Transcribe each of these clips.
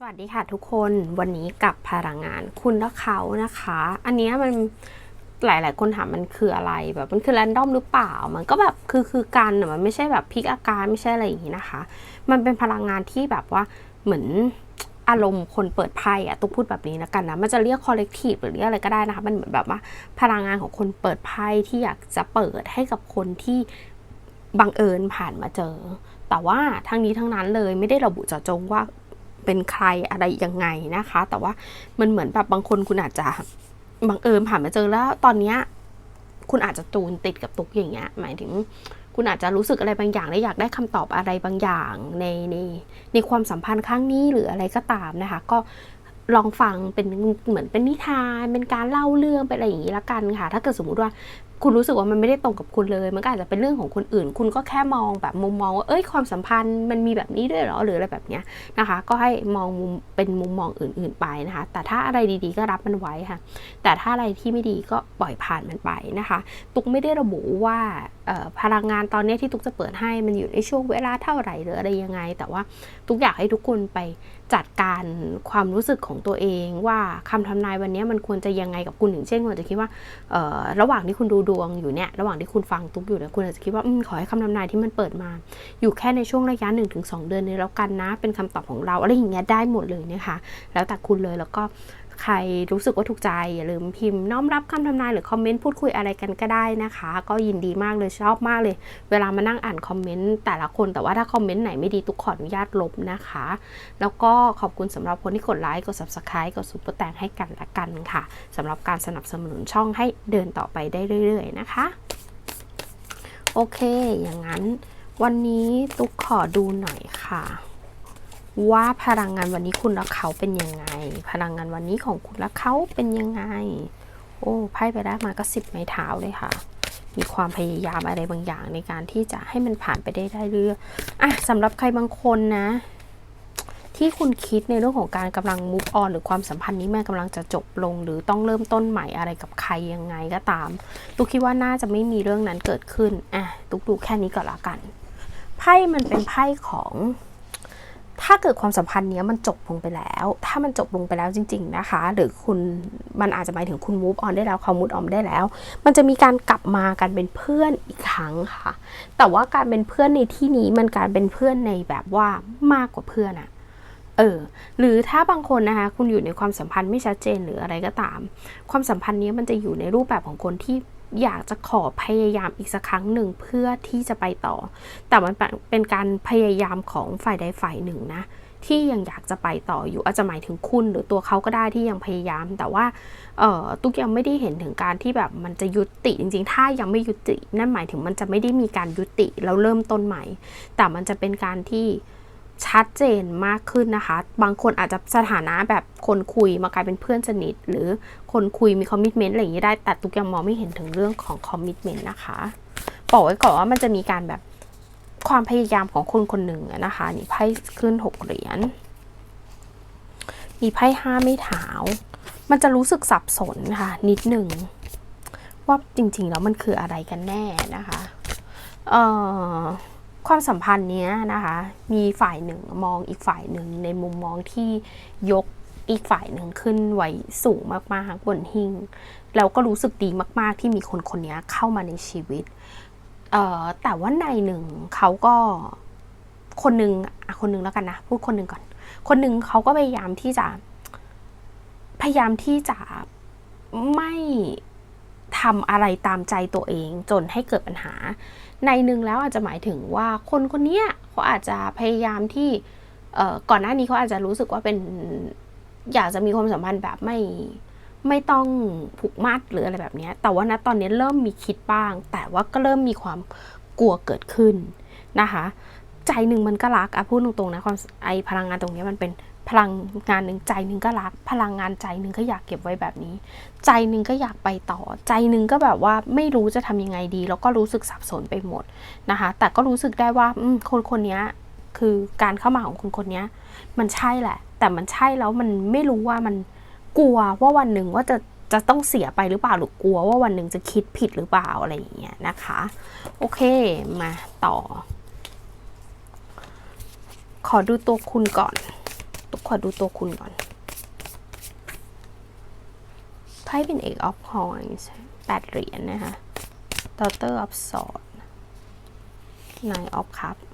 สวัสดีค่ะทุกคนวันนี้กับพลังงานคุณและเขานะคะ อันนี้มันหลาย ๆ คนถามมันคืออะไรแบบมันคือแรนดอมหรือเปล่า มันก็แบบคือคือกันมันไม่ใช่แบบพลิกอาการไม่ใช่อะไรอย่างนี้นะคะ มันเป็นพลังงานที่แบบว่าเหมือนอารมณ์คนเปิดไพ่อะตุ๊กพูดแบบนี้แล้วกันนะมันจะเรียกคอลเลกทีฟหรือเรียกอะไรก็ได้นะคะ มันเหมือนแบบว่าพลังงานของคนเปิดไพ่ที่อยากจะเปิดให้กับคนที่บังเอิญผ่านมาเจอ แต่ว่าทั้งนี้ทั้งนั้นเลยไม่ได้ระบุเจาะจงว่า เป็นใครอะไรยังไงนะคะ แต่ว่ามันเหมือนแบบบางคนคุณอาจจะบังเอิญผ่านมาเจอแล้วตอนเนี้ยคุณอาจจะจูนติดกับตุกอย่างเงี้ย หมายถึงคุณอาจจะรู้สึกอะไรบางอย่างและอยากได้คำตอบอะไรบางอย่างในในในความสัมพันธ์ครั้งนี้หรืออะไรก็ตามนะคะ ก็ลองฟังเป็นเหมือนเป็นนิทานเป็นการเล่าเรื่องเป็นอะไรอย่างนี้ละกันค่ะ ถ้าเกิดสมมุติว่า คุณรู้สึกว่ามันไม่ได้ตรงกับคุณเลย มันก็อาจจะเป็นเรื่องของคนอื่น คุณก็แค่มองแบบมุมมองว่า เอ้ย ความสัมพันธ์มันมีแบบนี้ด้วยหรอ หรืออะไรแบบเนี้ยนะคะ ก็ให้มองมุมเป็นมุมมองอื่น ๆไปนะคะ แต่ถ้าอะไรดีๆก็รับมันไว้ค่ะ แต่ถ้าอะไรที่ไม่ดีก็ปล่อยผ่านมันไปนะคะ ตุกไม่ได้ระบุว่าพลังงานตอนนี้ที่ตุกจะเปิดให้มันอยู่ในช่วงเวลาเท่าไหร่หรืออะไรยังไง แต่ว่าตุกอยากให้ทุกคนไปจัดการความรู้สึกของตัวเอง ว่าคำทำนายวันนี้มันควรจะยังไงกับคุณอย่างเช่นคุณจะคิดว่าระหว่างที่คุณดูดวงอยู่เนี่ยระหว่างที่คุณฟังตุ๊กอยู่เนี่ยคุณอาจจะคิดว่าอมขอให้คำทำนายที่มันเปิดมา อยู่แค่ในช่วงระยะ 1-2 เดือนนี้แล้วกันนะ เป็นคำตอบของเราอะไรอย่างเงี้ยได้หมดเลยนะคะแล้วแต่คุณเลยแล้วก็ ใครรู้สึกว่าถูกใจ อย่าลืมพิมพ์น้อมรับคำทำนายหรือคอมเมนต์พูดคุยอะไรกันก็ได้นะคะ ก็ยินดีมากเลยชอบมากเลย เวลามานั่งอ่านคอมเมนต์แต่ละคนแต่ว่าถ้าคอมเมนต์ไหนไม่ดีตุกขออนุญาตลบนะคะ แล้วก็ขอบคุณสำหรับคนที่กดไลค์กด subscribe กดซุปเปอร์แตงให้กันละกันค่ะสำหรับการสนับสนุนช่องให้เดินต่อไปได้เรื่อย ๆ นะคะโอเค อย่างนั้นวันนี้ตุ๊กขอดูหน่อยค่ะ ว่าพลังงานวันนี้คุณและเขาเป็นยังไง พลังงานวันนี้ของคุณและเขาเป็นยังไง โอ้ไพ่ไปได้มาก็สิบไม้เท้าเลยค่ะ มีความพยายามอะไรบางอย่างในการที่จะให้มันผ่านไปได้ได้เรื่อยอะสำหรับใครบางคนนะ ที่คุณคิดในเรื่องของการกำลัง move on หรือความสัมพันธ์นี้มันกำลังจะจบลง หรือต้องเริ่มต้นใหม่อะไรกับใครยังไงก็ตามตุกคิดว่าน่าจะไม่มีเรื่องนั้นเกิดขึ้นอะตุกดูแค่นี้ก่อนละกันไพ่มันเป็นไพ่ของ ถ้าเกิดความสัมพันธ์เนี้ยมันจบลงไปแล้ว ถ้ามันจบลงไปแล้วจริง ๆนะคะ หรือคุณมันอาจจะหมายถึงคุณ move on ได้แล้วเขา move on ได้แล้ว มันจะมีการกลับมากันเป็นเพื่อนอีกครั้งค่ะ แต่ว่าการเป็นเพื่อนในที่นี้มันการเป็นเพื่อนในแบบว่ามากกว่าเพื่อนอะเออหรือถ้าบางคนนะคะคุณอยู่ในความสัมพันธ์ไม่ชัดเจนหรืออะไรก็ตาม ความสัมพันธ์นี้มันจะอยู่ในรูปแบบของคนที่ อยากจะขอพยายามอีกสักครั้งหนึ่งเพื่อที่จะไปต่อ แต่มันเป็นการพยายามของฝ่ายใดฝ่ายหนึ่งนะ ที่ยังอยากจะไปต่ออยู่อาจจะหมายถึงคุณหรือตัวเขาก็ได้ที่ยังพยายาม แต่ว่าเอ่อตุ๊กยังไม่ได้เห็นถึงการที่แบบมันจะยุติจริง ๆ ถ้ายังไม่ยุติ นั่นหมายถึงมันจะไม่ได้มีการยุติแล้วเริ่มต้นใหม่ แต่มันจะเป็นการที่ ชัดเจนมากขึ้นนะคะ บางคนอาจจะสถานะแบบคนคุยมากลายเป็นเพื่อนสนิท หรือคนคุยมีคอมมิชเมนต์อะไรอย่างนี้ได้ แต่ตุกยังมองไม่เห็นถึงเรื่องของคอมมิชเมนต์นะคะ บอกไว้ก่อนว่ามันจะมีการแบบความพยายามของคนคนหนึ่งนะคะ นี่ไพ่ขึ้นหกเหรียญ มีไพ่ห้าไม่เท้า มันจะรู้สึกสับสนค่ะ นิดหนึ่งว่าจริงๆแล้วมันคืออะไรกันแน่นะคะ เอ่อ ความสัมพันธ์เนี้ยนะคะ มีฝ่ายหนึ่งมองอีกฝ่ายหนึ่งในมุมมองที่ยกอีกฝ่ายหนึ่งขึ้นไว้สูงมากๆบนหิ้งแล้วก็รู้สึกดีมาก ๆ ที่มีคนคนนี้เข้ามาในชีวิตเอ่อแต่ว่าในหนึ่งเขาก็คนหนึ่งอะคนหนึ่งแล้วกันนะพูดคนหนึ่งก่อน คนหนึ่งเขาก็พยายามที่จะ พยายามที่จะไม่ ทำอะไรตามใจตัวเองจนให้เกิดปัญหา ในหนึ่งแล้วอาจจะหมายถึงว่าคนคนเนี้ยเขาอาจจะพยายามที่ก่อนหน้านี้เขาอาจจะรู้สึกว่าเป็นอยากจะมีความสัมพันธ์แบบไม่ไม่ต้องผูกมัดหรืออะไรแบบนี้ แต่ว่าณตอนนี้เริ่มมีคิดบ้าง แต่ว่าก็เริ่มมีความกลัวเกิดขึ้นนะคะ ใจหนึ่งมันก็รักอะพูดตรงๆนะความไอพลังงานตรงนี้มันเป็น พลังงานหนึ่งใจหนึ่งก็รัก พลังงานใจหนึ่งก็อยากเก็บไว้แบบนี้ ใจหนึ่งก็อยากไปต่อ ใจหนึ่งก็แบบว่าไม่รู้จะทำยังไงดี แล้วก็รู้สึกสับสนไปหมดนะคะ แต่ก็รู้สึกได้ว่าคนคนนี้คือการเข้ามาของคนคนนี้มันใช่แหละ แต่มันใช่แล้วมันไม่รู้ว่ามันกลัวว่าวันหนึ่งว่าจะจะต้องเสียไปหรือเปล่าหรือกลัวว่าวันหนึ่งจะคิดผิดหรือเปล่าอะไรอย่างเงี้ยนะคะ โอเคมาต่อ ขอดูตัวคุณก่อน ขอดูตัวคุณก่อน ไพ่เป็น Eight of Coins แปดเหรียญนะคะ Daughter of Swords Nine of Cups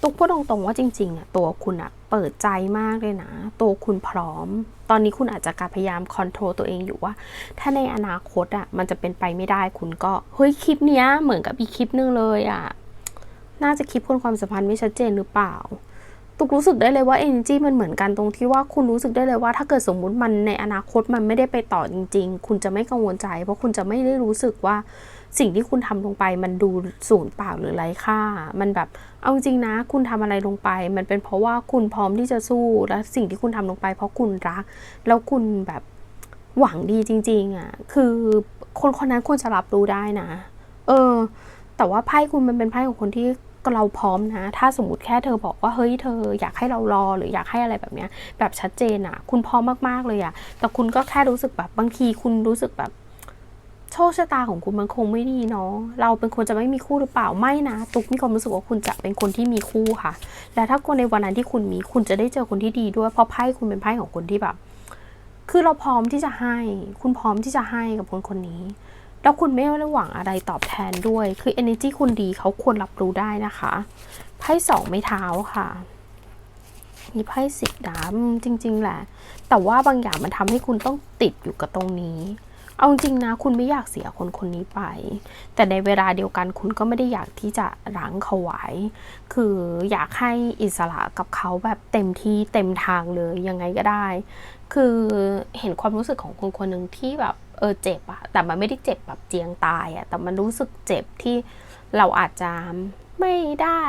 ตุกพูดตรงๆว่าจริงๆอะตัวคุณอะเปิดใจมากเลยนะ ตัวคุณพร้อม ตอนนี้คุณอาจจะการพยายามคอนโทรลตัวเองอยู่ว่า ถ้าในอนาคตอะมันจะเป็นไปไม่ได้คุณก็ เฮ้ยคลิปเนี้ยเหมือนกับอีคลิปนึงเลยอะ น่าจะคลิปคนความสัมพันธ์ไม่ชัดเจนหรือเปล่า ตุกรู้สึกได้เลยว่า energy มันเหมือนกันตรงที่ว่าคุณรู้สึกได้เลยว่า ถ้าเกิดสมมุติมันในอนาคตมันไม่ได้ไปต่อจริง ๆ คุณจะไม่กังวลใจ เพราะคุณจะไม่ได้รู้สึกว่าสิ่งที่คุณทำลงไป มันดูสูญเปล่าหรือไร้ค่า มันแบบเอาจริงนะ คุณทำอะไรลงไป มันเป็นเพราะว่าคุณพร้อมที่จะสู้และสิ่งที่คุณทำลงไป เพราะคุณรัก แล้วคุณแบบหวังดีจริง ๆอะคือคนคนนั้นควรจะรับรู้ได้นะ เออ แต่ว่าไพ่คุณมันเป็นไพ่ของคนที่ เราพร้อมนะ ถ้าสมมติแค่เธอบอกว่าเฮ้ยเธออยากให้เรารอหรืออยากให้อะไรแบบเนี้ยแบบชัดเจนอะคุณพร้อมมากๆเลยอะแต่คุณก็แค่รู้สึกแบบบางทีคุณรู้สึกแบบโชคชะตาของคุณมันคงไม่ดีเนาะ เราเป็นคนจะไม่มีคู่หรือเปล่า ไม่นะ ตุ๊กมีความรู้สึกว่าคุณจะเป็นคนที่มีคู่ค่ะ และถ้าคนในวันนั้นที่คุณมี คุณจะได้เจอคนที่ดีด้วย เพราะไพ่คุณเป็นไพ่ของคนที่แบบ คือเราพร้อมที่จะให้ คุณพร้อมที่จะให้กับคนคนนี้ แล้วคุณไม่ได้หวังอะไรตอบแทนด้วย คือ energy คุณดีเขาควรรับรู้ได้นะคะไพ่สองไม้เท้าค่ะมีไพ่สิบดำจริง ๆ แหละ แต่ว่าบางอย่างมันทำให้คุณต้องติดอยู่กับตรงนี้ เอาจริงนะ คุณไม่อยากเสียคนคนนี้ไป แต่ในเวลาเดียวกันคุณก็ไม่ได้อยากที่จะรั้งเขาไว้ คืออยากให้อิสระกับเขาแบบเต็มที่เต็มทางเลยยังไงก็ได้ คือเห็นความรู้สึกของคนคนหนึ่งที่แบบ เออเจ็บอะแต่มันไม่ได้เจ็บแบบเจียงตายอะแต่มันรู้สึกเจ็บที่เราอาจจะไม่ได้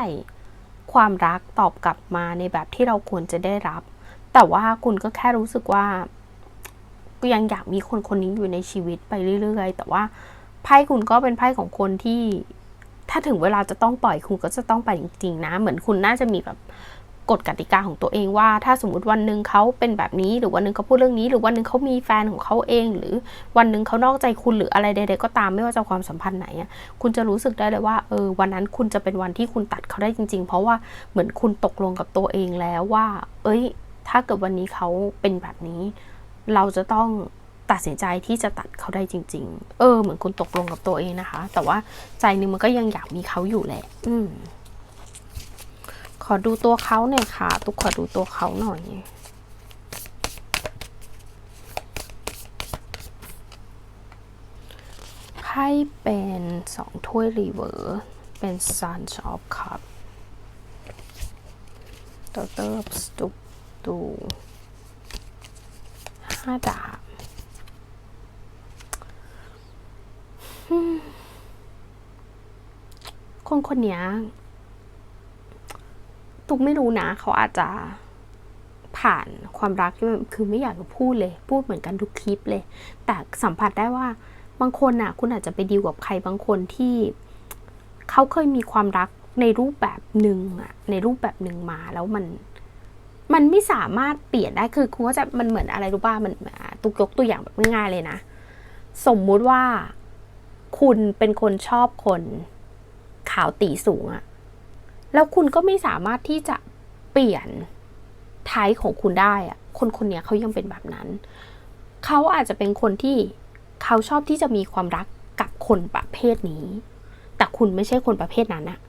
ความรักตอบกลับมาในแบบที่เราควรจะได้รับ แต่ว่าคุณก็แค่รู้สึกว่าก็ยังอยากมีคนคนนี้อยู่ในชีวิตไปเรื่อยๆ แต่ว่าไพ่คุณก็เป็นไพ่ของคนที่ ถ้าถึงเวลาจะต้องปล่อยคุณก็จะต้องไปจริงๆนะ เหมือนคุณน่าจะมีแบบ กฎกติกาของตัวเองว่า ถ้าสมมติวันหนึ่งเขาเป็นแบบนี้ หรือวันหนึ่งเขาพูดเรื่องนี้ หรือวันหนึ่งเขามีแฟนของเขาเอง หรือวันหนึ่งเขานอกใจคุณหรืออะไรใดๆก็ตามไม่ว่าจะความสัมพันธ์ไหนอะคุณจะรู้สึกได้เลยว่าเออวันนั้นคุณจะเป็นวันที่คุณตัดเขาได้จริง ๆ เพราะว่าเหมือนคุณตกลงกับตัวเองแล้วว่า เอ้ย ถ้าเกิดวันนี้เขาเป็นแบบนี้ เราจะต้องตัดสินใจที่จะตัดเขาได้จริง ๆ เออ เหมือนคุณตกลงกับตัวเองนะคะ แต่ว่าใจนึงมันก็ยังอยากมีเขาอยู่แหละ อืม ขอดูตัวเขาหน่อยค่ะ ตุกขอดูตัวเขาหน่อย ไพ่เป็นสองถ้วยรีเวอร์ เป็น Sun of Cup Daughter of Stup ดูห้าดาบคนคนนี้ ตุกไม่รู้นะ เขาอาจจะผ่านความรักที่มันคือไม่อยากจะพูดเลย พูดเหมือนกันทุกคลิปเลย แต่สัมผัสได้ว่าบางคนน่ะ คุณอาจจะไปดีลกับใครบางคนที่ เขาเคยมีความรักในรูปแบบหนึ่งอะในรูปแบบหนึ่งมาแล้วมัน มันไม่สามารถเปลี่ยนได้คือคุณว่าจะมันเหมือนอะไรรู้ป่ะมันตุกยกตัวอย่างแบบง่ายๆเลยนะ สมมุติว่าคุณเป็นคนชอบคนขาวตีสูงอะ แล้วคุณก็ไม่สามารถที่จะเปลี่ยนไทยของคุณได้อะคนคนนี้เขายังเป็นแบบนั้น เขาอาจจะเป็นคนที่เขาชอบที่จะมีความรักกับคนประเภทนี้ แต่คุณไม่ใช่คนประเภทนั้นอะ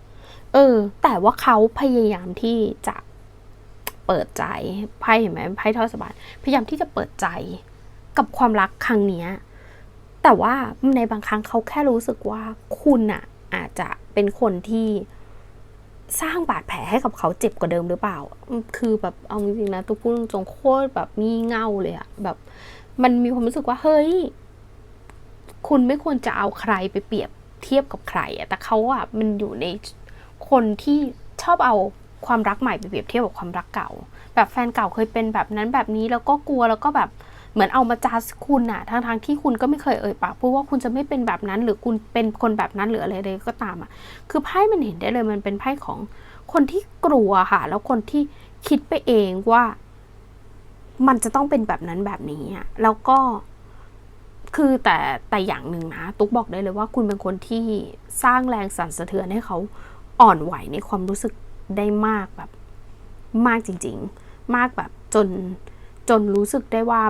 เออ แต่ว่าเขาพยายามที่จะเปิดใจไพ่เห็นไหมไพ่ทอดสบายพยายามที่จะเปิดใจกับความรักครั้งเนี้ยแต่ว่าในบางครั้งเขาแค่รู้สึกว่าคุณอะอาจจะเป็นคนที่ สร้างบาดแผลให้กับเขาเจ็บกว่าเดิมหรือเปล่า คือแบบเอาจริงๆนะตัวพูดตรงโคตรแบบมีเง่าเลยอะแบบ มันมีความรู้สึกว่าเฮ้ย คุณไม่ควรจะเอาใครไปเปรียบเทียบกับใครอะแต่เขาอะมันอยู่ในคนที่ชอบเอาความรักใหม่ไปเปรียบเทียบกับความรักเก่า แบบแฟนเก่าเคยเป็นแบบนั้นแบบนี้แล้วก็กลัวแล้วก็แบบ เหมือนเอามาจัดคุณอะทั้งทางที่คุณก็ไม่เคยเอ่ยปากพูดว่าคุณจะไม่เป็นแบบนั้น หรือคุณเป็นคนแบบนั้นหรืออะไรใดก็ตามอะคือไพ่มันเห็นได้เลยมันเป็นไพ่ของคนที่กลัวค่ะ แล้วคนที่คิดไปเองว่า มันจะต้องเป็นแบบนั้นแบบนี้อะแล้วก็คือแต่แต่อย่างหนึ่งนะ ตุ๊กบอกได้เลยว่าคุณเป็นคนที่สร้างแรงสั่นสะเทือนให้เขาอ่อนไหวในความรู้สึกได้มากแบบ มากจริง ๆ มากแบบจนจนรู้สึกได้ว่า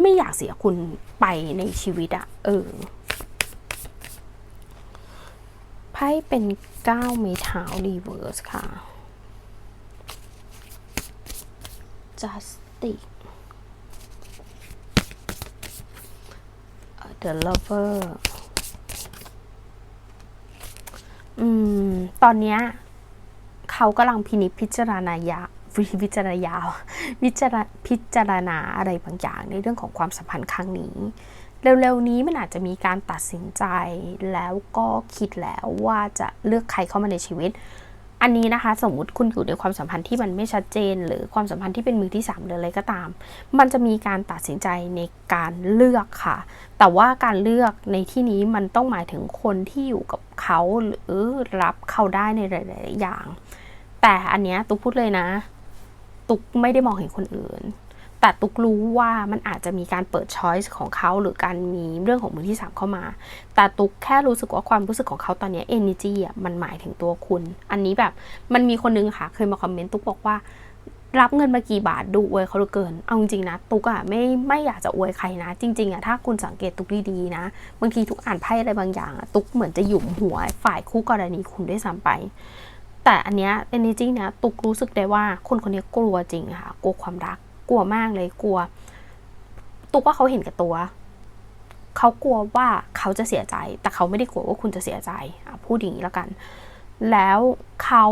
ไม่อยากเสียคุณไปในชีวิตอะเออไพ่เป็นก้าเมทาวรีเวิร์สค่ะ justice the lover อืม ตอนเนี้ยเขากำลังพินิจพิจารณายาพิจารณยาวพิจารพิจารณาอะไรบางอย่างในเรื่องของความสัมพันธ์ครั้งนี้ เร็วๆนี้มันอาจจะมีการตัดสินใจแล้วก็คิดแล้วว่าจะเลือกใครเข้ามาในชีวิต อันนี้นะคะ สมมติคุณอยู่ในความสัมพันธ์ที่มันไม่ชัดเจน หรือความสัมพันธ์ที่เป็นมือที่สามหรืออะไรก็ตาม มันจะมีการตัดสินใจในการเลือกค่ะ แต่ว่าการเลือกในที่นี้มันต้องหมายถึงคนที่อยู่กับเขาหรือรับเขาได้ในหลาย ๆ อย่างแต่อันเนี้ยตุ๊กพูดเลยนะ ตุ๊กไม่ได้มองเห็นคนอื่น แต่ตุ๊กรู้ว่ามันอาจจะมีการเปิดช้อยส์ของเขาหรือการมีเรื่องของมือที่สามเข้ามา แต่ตุ๊กแค่รู้สึกว่าความรู้สึกของเขาตอนนี้ย energy อะมันหมายถึงตัวคุณ อันนี้แบบมันมีคนนึงค่ะ เคยมาคอมเมนต์ตุ๊กบอกว่า รับเงินมากี่บาทดูอวยเขาเหลือเกิน เอาจริงนะ ตุ๊กอะไม่ไม่อยากจะอวยใครนะ จริงๆอะถ้าคุณสังเกตตุ๊กดีๆนะบางทีทุกอ่านไพ่อะไรบางอย่างอะตุ๊กเหมือนจะหยุมหัวฝ่ายคู่กรณีคุณด้วยซ้ำไป แต่อันเนี้ย energy เนี้ยตุกรู้สึกได้ว่าคนคนนี้กลัวจริงค่ะกลัวความรัก กลัวมากเลยกลัว ตุกว่าเขาเห็นแก่ตัวเขากลัวว่าเขาจะเสียใจ แต่เขาไม่ได้กลัวว่าคุณจะเสียใจพูดอย่างนี้แล้วกัน แล้วเขา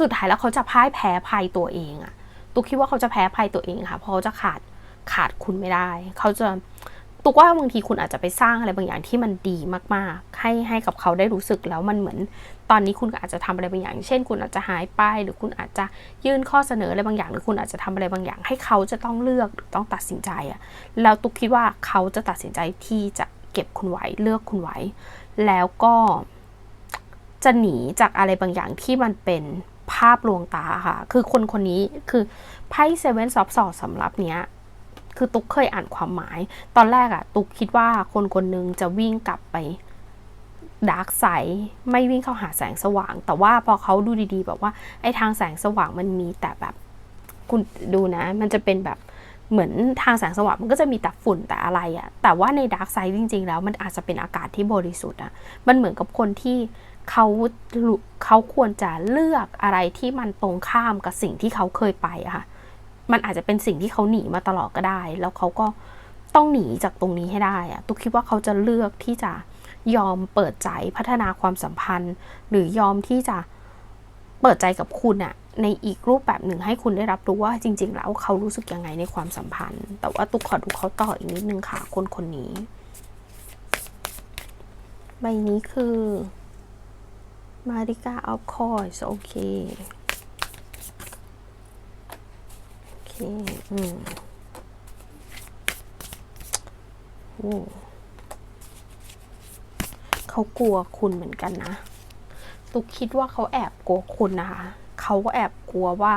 สุดท้ายแล้วเขาจะพ่ายแพ้ภัยตัวเองอะตุกคิดว่าเขาจะแพ้ภัยตัวเองค่ะ เพราะเขาจะขาดขาดคุณไม่ได้ เขาจะ ตุกว่าบางทีคุณอาจจะไปสร้างอะไรบางอย่างที่มันดีมากๆ ให้ให้กับเขาได้รู้สึกแล้วมันเหมือน ตอนนี้คุณก็อาจจะทำอะไรบางอย่าง เช่น คุณอาจจะหายไป หรือคุณอาจจะยื่นข้อเสนออะไรบางอย่าง หรือคุณอาจจะทำอะไรบางอย่าง ให้เขาจะต้องเลือกหรือต้องตัดสินใจอะแล้วตุกคิดว่าเขาจะตัดสินใจที่จะเก็บคุณไว้เลือกคุณไว้ แล้วก็จะหนีจากอะไรบางอย่างที่มันเป็นภาพลวงตาค่ะ คือคนคนนี้คือไพ่เซเว่นซอฟสอดสำหรับเนี้ย คือตุ๊กเคยอ่านความหมาย ตอนแรกอะตุ๊กคิดว่าคนคนหนึ่งจะวิ่งกลับไปดาร์กไซด์ไม่วิ่งเข้าหาแสงสว่าง แต่ว่าพอเขาดูดีๆ แบบว่าไอ้ทางแสงสว่างมันมีแต่แบบคุณดูนะ มันจะเป็นแบบเหมือนทางแสงสว่างมันก็จะมีแต่ฝุ่นแต่อะไรอะแต่ว่าในดาร์กไซด์จริง ๆ แล้วมันอาจจะเป็นอากาศที่บริสุทธิ์อะมันเหมือนกับคนที่เขาเขาควรจะเลือกอะไรที่มันตรงข้ามกับสิ่งที่เขาเคยไปอะค่ะ มันอาจจะเป็นสิ่งที่เขาหนีมาตลอดก็ได้ แล้วเขาก็ต้องหนีจากตรงนี้ให้ได้อะตุกคิดว่าเขาจะเลือกที่จะยอมเปิดใจพัฒนาความสัมพันธ์ หรือยอมที่จะเปิดใจกับคุณอะในอีกรูปแบบหนึ่งให้คุณได้รับรู้ว่าจริง ๆ แล้วเขารู้สึกยังไงในความสัมพันธ์ แต่ว่าตุกขอดูเขาต่ออีกนิดนึงค่ะ คนคนนี้ ใบนี้คือมาริกาออฟคอร์สโอเค โอเคอืมโอ้เขากลัวคุณเหมือนกันนะ ตุกคิดว่าเขาแอบกลัวคุณนะคะเขาก็แอบกลัวว่า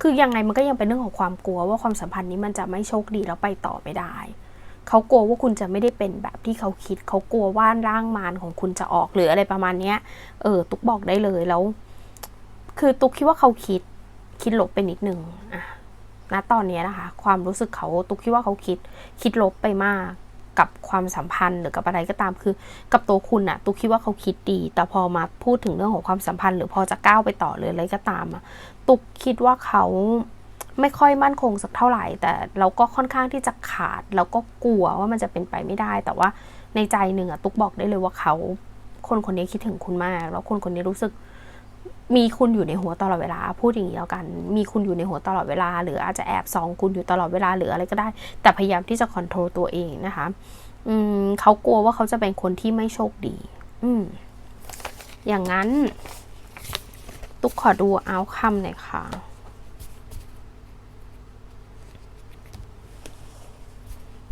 คือยังไงมันก็ยังเป็นเรื่องของความกลัวว่าความสัมพันธ์นี้มันจะไม่โชคดีแล้วไปต่อไม่ได้เขากลัวว่าคุณจะไม่ได้เป็นแบบที่เขาคิด เขากลัวว่าร่างมารของคุณจะออกหรืออะไรประมาณเนี้ย เออ ตุกบอกได้เลยแล้ว คือตุกคิดว่าเขาคิด คิดลบไปนิดนึงอะ ณตอนนี้นะคะ ความรู้สึกเขาตุกคิดว่าเขาคิด คิดลบไปมากกับความสัมพันธ์หรือกับอะไรก็ตามคือ กับตัวคุณอะตุกคิดว่าเขาคิดดี แต่พอมาพูดถึงเรื่องของความสัมพันธ์ หรือพอจะก้าวไปต่อหรืออะไรก็ตามอะตุกคิดว่าเขาไม่ค่อยมั่นคงสักเท่าไหร่ แต่เราก็ค่อนข้างที่จะขาด แล้วก็กลัวว่ามันจะเป็นไปไม่ได้ แต่ว่าในใจหนึ่งอะตุกบอกได้เลยว่าเขา คนคนนี้คิดถึงคุณมาก แล้วคนคนนี้รู้สึก มีคุณอยู่ในหัวตลอดเวลา พูดอย่างนี้แล้วกัน มีคุณอยู่ในหัวตลอดเวลา หรืออาจจะแอบซองคุณอยู่ตลอดเวลาหรืออะไรก็ได้ แต่พยายามที่จะคอนโทรลตัวเองนะคะอืมเขากลัวว่าเขาจะเป็นคนที่ไม่โชคดี อืมอย่างนั้น ตุ๊กขอดูเอาคำหน่อยค่ะ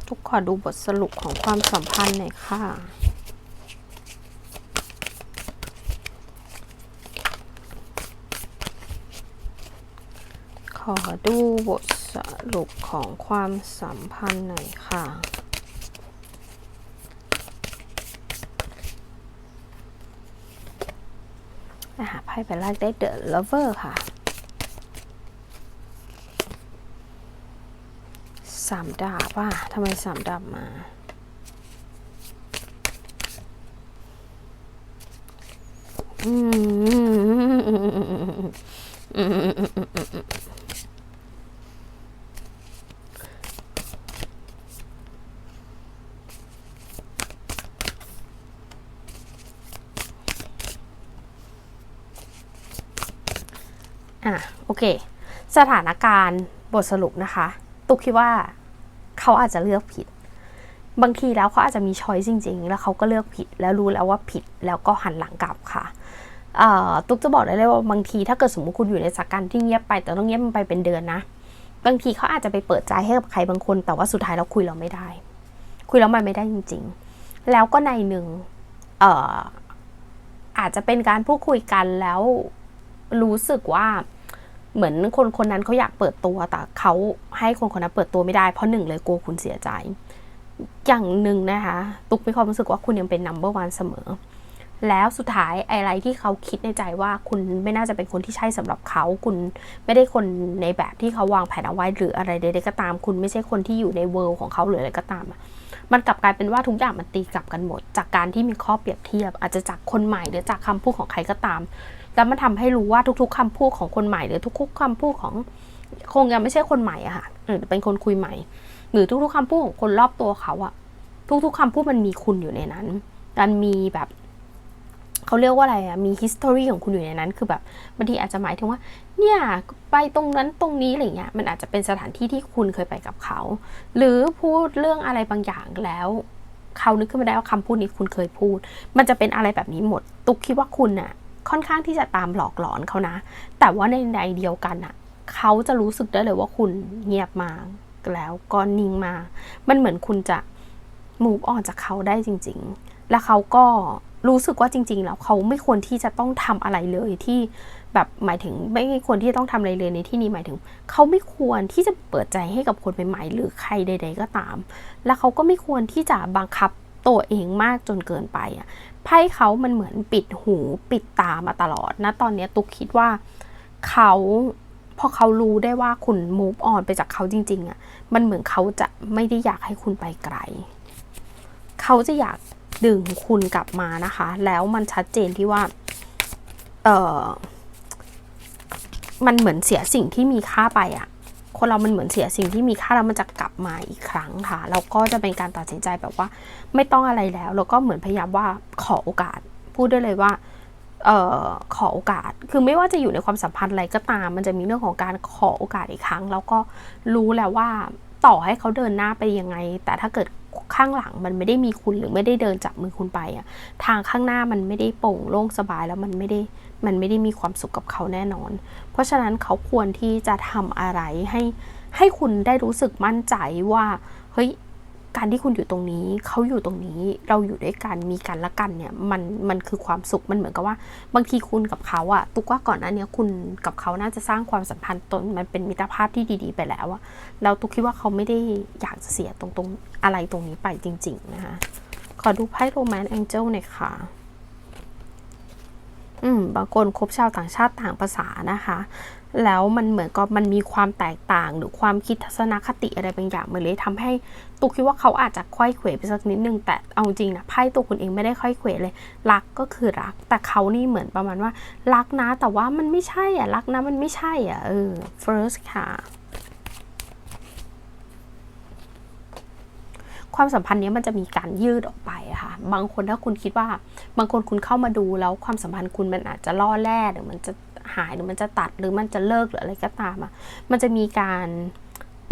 ตุ๊กขอดูบทสรุปของความสัมพันธ์หน่อยค่ะ ขอดูบทสรุปของความสัมพันธ์หน่อยค่ะอะไพ่ใบแรกได้ The Lover ค่ะสามดาบว่ะทำไมสามดาบมาอืม อะโอเค สถานการณ์บทสรุปนะคะ ตุ๊กคิดว่าเขาอาจจะเลือกผิด บางทีแล้วเขาอาจจะมีช้อยจริง ๆ แล้วเขาก็เลือกผิด แล้วรู้แล้วว่าผิดแล้วก็หันหลังกลับค่ะตุ๊กจะบอกได้เลยว่าบางทีถ้าเกิดสมมติคุณอยู่ในสถานการณ์ที่เงียบไป แต่ต้องเงียบมันไปเป็นเดือนนะ บางทีเขาอาจจะไปเปิดใจให้กับใครบางคน แต่ว่าสุดท้ายเราคุยเราไม่ได้ คุยแล้วมันไม่ได้จริง ๆ แล้วก็ในหนึ่งอออาจจะเป็นการพูดคุยกันแล้ว รู้สึกว่าเหมือนคนคนนั้นเขาอยากเปิดตัวแต่เขาให้คนคนนั้นเปิดตัวไม่ได้เพราะหนึ่งเลยกลัวคุณเสียใจ อย่างหนึ่งนะคะ ตุกมีความรู้สึกว่าคุณยังเป็น number one เสมอ แล้วสุดท้ายอะไรที่เขาคิดในใจว่าคุณไม่น่าจะเป็นคนที่ใช่สำหรับเขา คุณไม่ได้คนในแบบที่เขาวางแผนเอาไว้หรืออะไรใดๆก็ตาม คุณไม่ใช่คนที่อยู่ในเวิลด์ของเขาหรืออะไรก็ตามมันกลับกลายเป็นว่าทุกอย่างมันตีกลับกันหมด จากการที่มีข้อเปรียบเทียบ อาจจะจากคนใหม่หรือจากคำพูดของใครก็ตาม แล้วมันทำให้รู้ว่าทุก ๆคำพูดของคนใหม่ หรือทุกๆคำพูดของคงยังไม่ใช่คนใหม่อะค่ะหรือเป็นคนคุยใหม่ หรือทุก ๆคำพูดของคนรอบตัวเขาอะทุก ๆคำพูดมันมีคุณอยู่ในนั้นมันมีแบบเขาเรียกว่าอะไรอะมี history ของคุณอยู่ในนั้น คือแบบบางทีอาจจะหมายถึงว่า เนี่ยไปตรงนั้นตรงนี้อะไรเงี้ย มันอาจจะเป็นสถานที่ที่คุณเคยไปกับเขา หรือพูดเรื่องอะไรบางอย่างแล้วเขานึกขึ้นมาได้ว่าคำพูดนี้คุณเคยพูด มันจะเป็นอะไรแบบนี้หมด ตุกคิดว่าคุณน่ะ ค่อนข้างที่จะตามหลอกหลอนเขานะ แต่ว่าในในเดียวกันน่ะเขาจะรู้สึกได้เลยว่าคุณเงียบมาแล้วก็นิ่งมา มันเหมือนคุณจะ move on จากเขาได้จริง ๆ แล้วเขาก็รู้สึกว่าจริง ๆ แล้วเขาไม่ควรที่จะต้องทำอะไรเลยที่แบบหมายถึงไม่ควรที่จะต้องทำอะไรเลยในที่นี้หมายถึง เขาไม่ควรที่จะเปิดใจให้กับคนใหม่ๆหรือใครใด ๆ ก็ตาม แล้วเขาก็ไม่ควรที่จะบังคับตัวเองมากจนเกินไปอะ ไพ่เขามันเหมือนปิดหูปิดตามาตลอดนะตอนนี้ตุกคิดว่าเขาพอเขารู้ได้ว่าคุณ move on ไปจากเขาจริง ๆอะมันเหมือนเขาจะไม่ได้อยากให้คุณไปไกล เขาจะอยากดึงคุณกลับมานะคะ แล้วมันชัดเจนที่ว่า เออมันเหมือนเสียสิ่งที่มีค่าไปอะ คนเรามันเหมือนเสียสิ่งที่มีค่าแล้วมันจะกลับมาอีกครั้งค่ะแล้วก็จะเป็นการตัดสินใจแบบว่าไม่ต้องอะไรแล้ว แล้วก็เหมือนพยายามว่าขอโอกาส พูดได้เลยว่าเอ่อขอโอกาส คือไม่ว่าจะอยู่ในความสัมพันธ์อะไรก็ตาม มันจะมีเรื่องของการขอโอกาสอีกครั้ง แล้วก็รู้แล้วว่าต่อให้เขาเดินหน้าไปยังไง แต่ถ้าเกิด ข้างหลังมันไม่ได้มีคุณหรือไม่ได้เดินจับมือคุณไปอะทางข้างหน้ามันไม่ได้โปร่งโล่งสบายแล้วมันไม่ได้มันไม่ได้มีความสุขกับเขาแน่นอน เพราะฉะนั้นเขาควรที่จะทำอะไรให้ให้คุณได้รู้สึกมั่นใจว่าเฮ้ย การที่คุณอยู่ตรงนี้เขาอยู่ตรงนี้เราอยู่ด้วยกันมีกันและกันเนี่ยมันมันคือความสุขมันเหมือนกับว่า บางทีคุณกับเขาอะตุกว่าก่อนหน้านี้คุณกับเขาน่าจะสร้างความสัมพันธ์ตนมันเป็นมิตรภาพที่ดี ๆ ไปแล้วอะแล้วตุกคิดว่าเขาไม่ได้อยากจะเสียตรงตรงอะไรตรงนี้ไปจริง ๆ นะคะขอดูไพ่โรแมนต์แองเจิลหน่อยค่ะอืมบางคนคบชาวต่างชาติต่างภาษานะคะ แล้วมันเหมือนกับมันมีความแตกต่าง หรือความคิดทัศนคติอะไรบางอย่างมันเลยทำให้ตุกคิดว่าเขาอาจจะค่อยเขวไปสักนิดนึงแต่เอาจริงนะไพ่ตัวคุณเองไม่ได้ค่อยเขวเลย รักก็คือรัก แต่เขานี่เหมือนประมาณว่า รักนะแต่ว่ามันไม่ใช่อะรักนะมันไม่ใช่อะเออ first ค่ะความสัมพันธ์นี้มันจะมีการยืดออกไปอะค่ะบางคนถ้าคุณคิดว่า บางคนคุณเข้ามาดูแล้วความสัมพันธ์คุณมันอาจจะล่อแร่หรือมันจะ หายหรือมันจะตัดหรือมันจะเลิกหรืออะไรก็ตามอะมันจะมีการ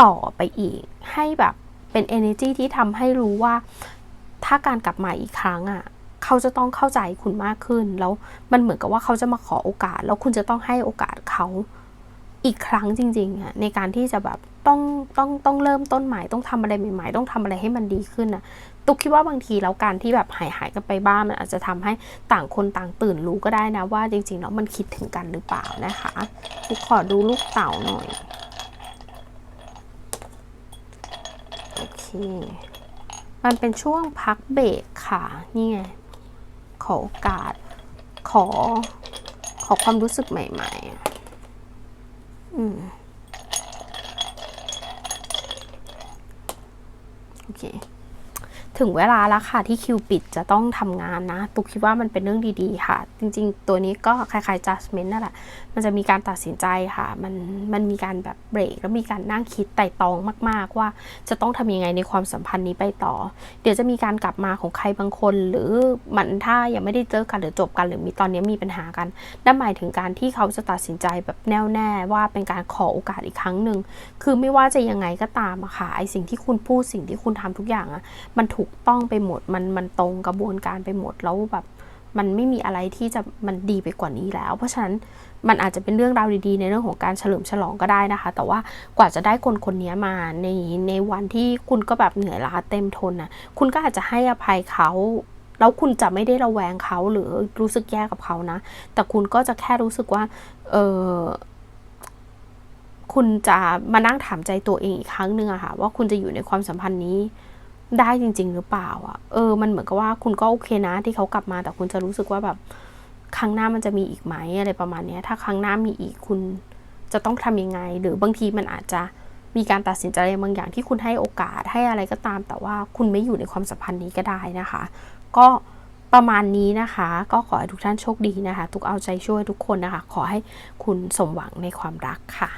ต่อไปอีก ให้แบบเป็น energy ที่ทำให้รู้ว่าถ้าการกลับมาอีกครั้งอะเขาจะต้องเข้าใจคุณมากขึ้นแล้วมันเหมือนกับว่าเขาจะมาขอโอกาส แล้วคุณจะต้องให้โอกาสเขา อีกครั้งจริงๆอะในการที่จะแบบต้องต้องต้องเริ่มต้นใหม่ต้องทำอะไรใหม่ ๆ ต้องทำอะไรให้มันดีขึ้นอะตุ๊กคิดว่าบางทีแล้วการที่แบบหายหายกันไปบ้างมันอาจจะทำให้ต่างคนต่างตื่นรู้ก็ได้นะว่าจริงๆแล้วมันคิดถึงกันหรือเปล่านะคะตุ๊กขอดูลูกเต่าหน่อยโอเคมันเป็นช่วงพักเบรกค่ะนี่ไงขอโอกาสขอขอความรู้สึกใหม่ ๆ โอเค ถึงเวลาแล้วค่ะที่คิวปิดจะต้องทำงานนะ ตุกคิดว่ามันเป็นเรื่องดีๆ ค่ะ จริงๆ ตัวนี้ก็คล้ายๆ judgment นั่นแหละ มันจะมีการตัดสินใจค่ะ มันมันมีการแบบเบรกแล้วมีการนั่งคิดไต่ตองมาก ๆ ว่าจะต้องทำยังไงในความสัมพันธ์นี้ไปต่อ เดี๋ยวจะมีการกลับมาของใครบางคน หรือมันถ้ายังไม่ได้เจอกันหรือจบกัน หรือมีตอนนี้มีปัญหากันนั่นหมายถึงการที่เขาจะตัดสินใจแบบแน่วแน่ว่าเป็นการขอโอกาสอีกครั้งหนึ่งคือไม่ว่าจะยังไงก็ตามอะค่ะไอสิ่งที่คุณพูดสิ่งที่คุณทำทุกอย่างอะมันถูกต้องไปหมด มันมันตรงกระบวนการไปหมดแล้วแบบมันไม่มีอะไรที่จะมันดีไปกว่านี้แล้ว เพราะฉะนั้นมันอาจจะเป็นเรื่องราวดีๆ ในเรื่องของการเฉลิมฉลองก็ได้นะคะ แต่ว่ากว่าจะได้คนคนนี้มาในในวันที่คุณก็แบบเหนื่อยล้าเต็มทนนะคุณก็อาจจะให้อภัยเขาแล้วคุณจะไม่ได้ระแวงเขาหรือรู้สึกแย่กับเขานะ แต่คุณก็จะแค่รู้สึกว่า เออคุณจะมานั่งถามใจตัวเองอีกครั้งหนึ่งอะค่ะว่าคุณจะอยู่ในความสัมพันธ์นี้ ได้จริง ๆ หรือเปล่าอะเออ มันเหมือนกับว่าคุณก็โอเคนะ ที่เขากลับมาแต่คุณจะรู้สึกว่าแบบครั้งหน้ามันจะมีอีกไหมอะไรประมาณนี้ถ้าครั้งหน้ามีอีกคุณจะต้องทำยังไง หรือบางทีมันอาจจะมีการตัดสินใจบางอย่างที่คุณให้โอกาสให้อะไรก็ตาม แต่ว่าคุณไม่อยู่ในความสัมพันธ์นี้ก็ได้นะคะ ก็ประมาณนี้นะคะ ก็ขอให้ทุกท่านโชคดีนะคะ ทุกเอาใจช่วยทุกคนนะคะ ขอให้คุณสมหวังในความรักค่ะ